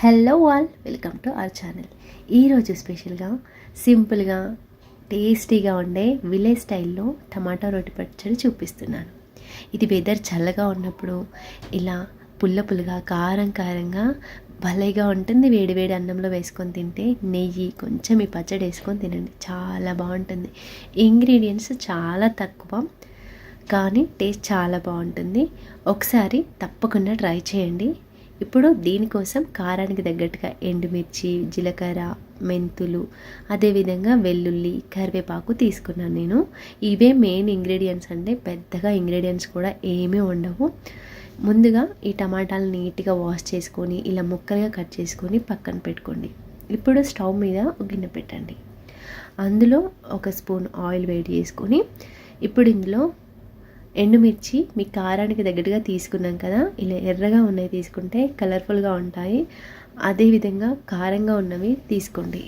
Hello all welcome to our channel ఈరోజు స్పెషల్గా సింపుల్గా టేస్టీగా ఉండే విలేజ్ స్టైల్లో టమాటా రొట్టి పచ్చడి చూపిస్తున్నాను. ఇది వెదర్ చల్లగా ఉన్నప్పుడు ఇలా పుల్ల పుల్లగా కారం కారంగా భలేగా ఉంటుంది. వేడి వేడి అన్నంలో వేసుకొని తింటే నెయ్యి కొంచెం ఈ పచ్చడి వేసుకొని తినండి. చాలా బాగుంటుంది. ఇంగ్రీడియంట్స్ చాలా తక్కువ కానీ టేస్ట్ చాలా బాగుంటుంది. ఒకసారి తప్పకుండా ట్రై చేయండి. ఇప్పుడు దీనికోసం కారానికి తగ్గట్టుగా ఎండుమిర్చి జీలకర్ర మెంతులు అదేవిధంగా వెల్లుల్లి కరివేపాకు తీసుకున్నాను నేను. ఇవే మెయిన్ ఇంగ్రీడియంట్స్ అంటే పెద్దగా ఇంగ్రీడియంట్స్ కూడా ఏమీ ఉండవు. ముందుగా ఈ టమాటాలు నీట్గా వాష్ చేసుకొని ఇలా ముక్కలుగా కట్ చేసుకొని పక్కన పెట్టుకోండి. ఇప్పుడు స్టవ్ మీద ఒక గిన్నె పెట్టండి. అందులో ఒక స్పూన్ ఆయిల్ వేడి చేసుకొని ఇప్పుడు ఇందులో ఎండుమిర్చి మీ కారానికి దగ్గరగా తీసుకున్నాం కదా. ఇలా ఎర్రగా ఉన్నవి తీసుకుంటే కలర్ఫుల్గా ఉంటాయి. అదేవిధంగా కారంగా ఉన్నవి తీసుకోండి.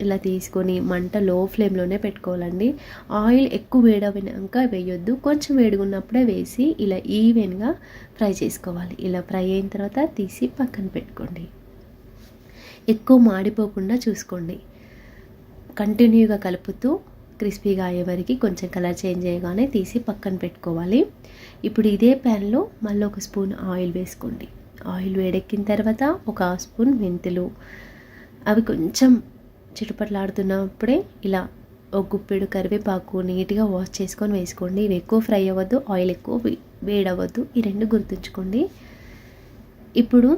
ఇలా తీసుకొని మంట లో ఫ్లేమ్లోనే పెట్టుకోవాలండి. ఆయిల్ ఎక్కువ వేడవినాక వేయొద్దు. కొంచెం వేడుకున్నప్పుడే వేసి ఇలా ఈవెన్గా ఫ్రై చేసుకోవాలి. ఇలా ఫ్రై అయిన తర్వాత తీసి పక్కన పెట్టుకోండి. ఎక్కువ మాడిపోకుండా చూసుకోండి. కంటిన్యూగా కలుపుతూ క్రిస్పీగా అయ్యే వరకు కొంచెం కలర్ చేంజ్ చేయగానే తీసి పక్కన పెట్టుకోవాలి. ఇప్పుడు ఇదే ప్యాన్లో మళ్ళీ ఒక స్పూన్ ఆయిల్ వేసుకోండి. ఆయిల్ వేడెక్కిన తర్వాత ఒక స్పూన్ మెంతులు. అవి కొంచెం చుట్టుపట్లాడుతున్నప్పుడే ఇలా ఒక గుప్పెడు కరివేపాకు నీట్గా వాష్ చేసుకొని వేసుకోండి. ఇవి ఎక్కువ ఫ్రై అవ్వద్దు ఆయిల్ ఎక్కువ వేడవద్దు ఈ రెండు గుర్తుంచుకోండి. ఇప్పుడు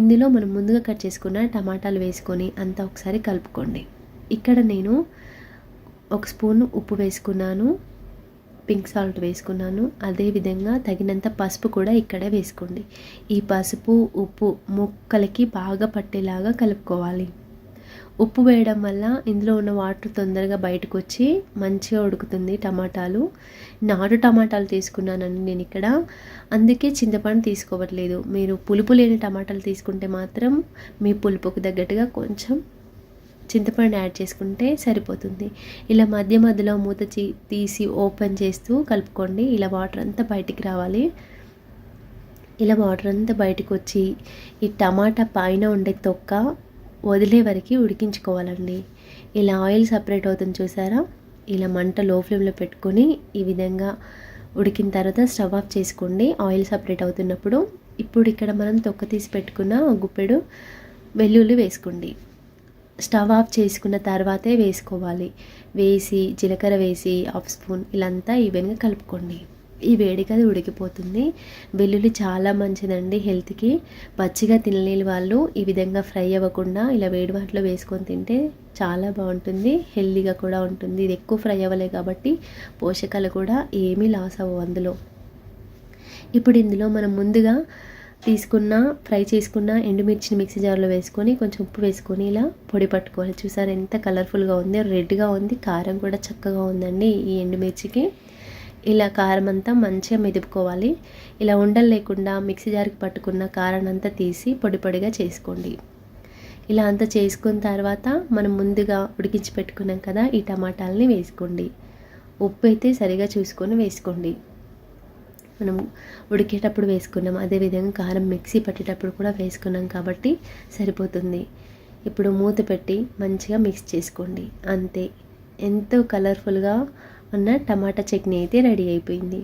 ఇందులో మనం ముందుగా కట్ చేసుకున్న టమాటాలు వేసుకొని అంతా ఒకసారి కలుపుకోండి. ఇక్కడ నేను ఒక స్పూన్ ఉప్పు వేసుకున్నాను పింక్ సాల్ట్ వేసుకున్నాను. అదేవిధంగా తగినంత పసుపు కూడా ఇక్కడే వేసుకోండి. ఈ పసుపు ఉప్పు ముక్కలకి బాగా పట్టేలాగా కలుపుకోవాలి. ఉప్పు వేయడం వల్ల ఇందులో ఉన్న వాటర్ తొందరగా బయటకు వచ్చి మంచిగా ఉడుకుతుంది టమాటాలు. నాటు టమాటాలు తీసుకున్నానండి నేను ఇక్కడ. అందుకే చింతపండు తీసుకోవట్లేదు. మీరు పులుపు లేని టమాటాలు తీసుకుంటే మాత్రం మీ పులుపుకు తగ్గట్టుగా కొంచెం చింతపండు యాడ్ చేసుకుంటే సరిపోతుంది. ఇలా మధ్య మధ్యలో మూత తీసి ఓపెన్ చేస్తూ కలుపుకోండి. ఇలా వాటర్ అంతా బయటికి రావాలి. ఇలా వాటర్ అంతా బయటకు వచ్చి ఈ టమాటా పైన ఉండే తొక్క వదిలే వరకు ఉడికించుకోవాలండి. ఇలా ఆయిల్ సపరేట్ అవుతుంది చూసారా? ఇలా మంట లో ఫ్లేమ్లో పెట్టుకొని ఈ విధంగా ఉడికిన తర్వాత స్టవ్ ఆఫ్ చేసుకోండి. ఆయిల్ సపరేట్ అవుతున్నప్పుడు ఇప్పుడు ఇక్కడ మనం తొక్క తీసి పెట్టుకున్న గుప్పెడు వెల్లుల్లి వేసుకోండి. స్టవ్ ఆఫ్ చేసుకున్న తర్వాతే వేసుకోవాలి. వేసి జీలకర్ర వేసి హాఫ్ స్పూన్ ఇలాంతా ఈవెన్గా కలుపుకోండి. ఈ వేడికి అది ఉడికిపోతుంది. వెల్లుల్లి చాలా మంచిదండి హెల్త్కి. పచ్చిగా తినలేని వాళ్ళు ఈ విధంగా ఫ్రై అవ్వకుండా ఇలా వేడి వాటిలో వేసుకొని తింటే చాలా బాగుంటుంది. హెల్తీగా కూడా ఉంటుంది. ఇది ఎక్కువ ఫ్రై అవ్వలే కాబట్టి పోషకాలు కూడా ఏమీ లాస్ అవ్వవు అందులో. ఇప్పుడు ఇందులో మనం ముందుగా తీసుకున్న ఫ్రై చేసుకున్న ఎండుమిర్చిని మిక్సీ జార్లో వేసుకొని కొంచెం ఉప్పు వేసుకొని ఇలా పొడి పట్టుకోవాలి. చూసారు ఎంత కలర్ఫుల్గా ఉంది రెడ్గా ఉంది కారం కూడా చక్కగా ఉందండి ఈ ఎండుమిర్చికి. ఇలా కారం అంతా మంచిగా మెదుపుకోవాలి. ఇలా ఉండలు లేకుండా మిక్సీ జార్కి పట్టుకున్న కారం అంతా తీసి పొడి పొడిగా చేసుకోండి. ఇలా అంతా చేసుకున్న తర్వాత మనం ముందుగా ఉడికించి పెట్టుకున్నాం కదా ఈ టమాటాలని వేసుకోండి. ఉప్పు అయితే సరిగా చూసుకొని వేసుకోండి. మనం ఉడికేటప్పుడు వేసుకున్నాం. అదేవిధంగా కారం మిక్సీ పట్టేటప్పుడు కూడా వేసుకున్నాం కాబట్టి సరిపోతుంది. ఇప్పుడు మూత పెట్టి మంచిగా మిక్స్ చేసుకోండి. అంతే. ఎంతో కలర్ఫుల్గా ఉన్న టమాటా చట్నీ అయితే రెడీ అయిపోయింది.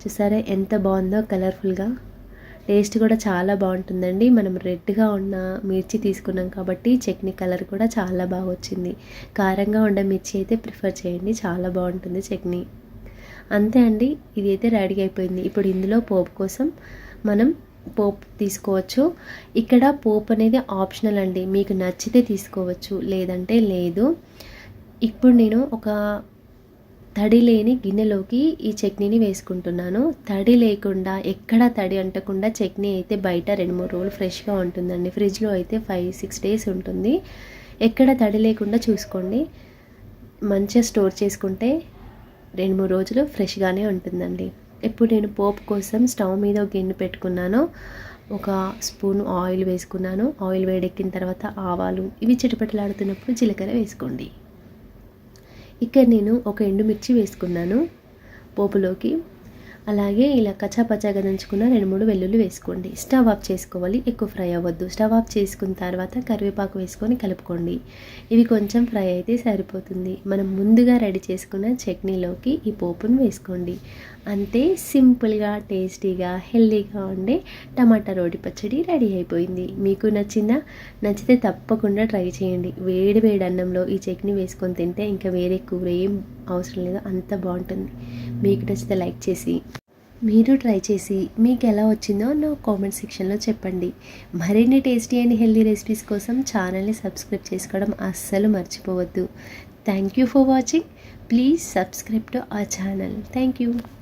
చూసారా ఎంత బాగుందో కలర్ఫుల్గా టేస్ట్ కూడా చాలా బాగుంటుందండి. మనం రెడ్గా ఉన్న మిర్చి తీసుకున్నాం కాబట్టి చట్నీ కలర్ కూడా చాలా బాగా వచ్చింది. కారంగా ఉండే మిర్చి అయితే ప్రిఫర్ చేయండి. చాలా బాగుంటుంది చట్నీ. అంతే అండి. ఇది అయితే రెడీ అయిపోయింది. ఇప్పుడు ఇందులో పోపు కోసం మనం పోపు తీసుకోవచ్చు. ఇక్కడ పోపు అనేది ఆప్షనల్ అండి. మీకు నచ్చితే తీసుకోవచ్చు లేదంటే లేదు. ఇప్పుడు నేను ఒక తడి లేని గిన్నెలోకి ఈ చట్నీని వేసుకుంటున్నాను. తడి లేకుండా ఎక్కడ తడి అంటకుండా చట్నీ అయితే బయట రెండు మూడు రోజులు ఫ్రెష్గా ఉంటుందండి. ఫ్రిడ్జ్లో అయితే ఫైవ్ సిక్స్ డేస్ ఉంటుంది. ఎక్కడ తడి లేకుండా చూసుకోండి. మంచిగా స్టోర్ చేసుకుంటే రెండు మూడు రోజులు ఫ్రెష్గానే ఉంటుందండి. ఇప్పుడు నేను పోపు కోసం స్టవ్ మీద ఒక గిన్నె పెట్టుకున్నాను. ఒక స్పూన్ ఆయిల్ వేసుకున్నాను. ఆయిల్ వేడెక్కిన తర్వాత ఆవాలు ఇవి చిటపటలాడుతున్నప్పుడు జీలకర్ర వేసుకోండి. ఇక్కడ నేను ఒక ఎండుమిర్చి వేసుకున్నాను. పోపులోకి అలాగే ఇలా కచాపచాగా దంచుకున్న రెండు మూడు వెల్లుల్లి వేసుకోండి. స్టవ్ ఆఫ్ చేసుకోవాలి ఎక్కువ ఫ్రై అవ్వద్దు. స్టవ్ ఆఫ్ చేసుకున్న తర్వాత కరివేపాకు వేసుకొని కలుపుకోండి. ఇవి కొంచెం ఫ్రై అయితే సరిపోతుంది. మనం ముందుగా రెడీ చేసుకున్న చట్నీలోకి ఈ పోపును వేసుకోండి. అంతే సింపుల్గా టేస్టీగా హెల్దీగా ఉండే టమాటా రోటి పచ్చడి రెడీ అయిపోయింది. మీకు నచ్చిందా? నచ్చితే తప్పకుండా ట్రై చేయండి. వేడి వేడి అన్నంలో ఈ చట్నీ వేసుకొని తింటే ఇంకా వేరే కూర ఏం అవసరం లేదు అంత బాగుంటుంది. మీకు నచ్చితే లైక్ చేసి మీరు ట్రై చేసి మీకు ఎలా వచ్చిందో నా కామెంట్ సెక్షన్లో చెప్పండి. మరిన్ని టేస్టీ అండ్ హెల్దీ రెసిపీస్ కోసం ఛానల్ని సబ్స్క్రైబ్ చేసుకోవడం అస్సలు మర్చిపోవద్దు. Thank you for watching. Please subscribe to our channel. Thank you.